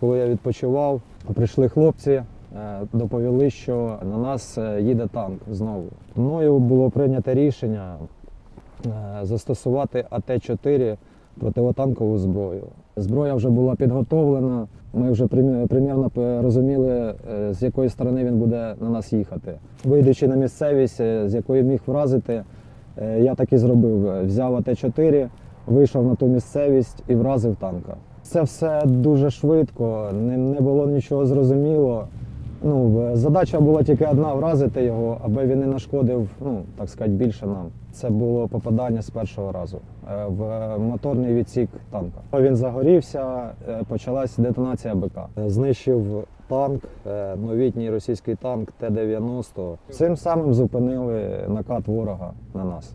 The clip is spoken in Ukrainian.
Коли я відпочивав, прийшли хлопці, е, доповіли, що на нас е, їде танк знову. Мною було прийнято рішення е, застосувати АТ-4 противотанкову зброю. Зброя вже була підготовлена. Ми вже примірно розуміли, з якої сторони він буде на нас їхати. Вийдучи на місцевість, з якої міг вразити, я так і зробив. Взяв АТ-4, вийшов на ту місцевість і вразив танка. Це все дуже швидко, не, не було нічого зрозуміло. Ну, задача була тільки одна вразити його, аби він не нашкодив, ну так сказати, більше нам. Це було попадання з першого разу е, в моторний відсік танка. Він загорівся, е, почалась детонація БК. Знищив танк, е, новітній російський танк Т-90. Цим самим зупинили накат ворога на нас.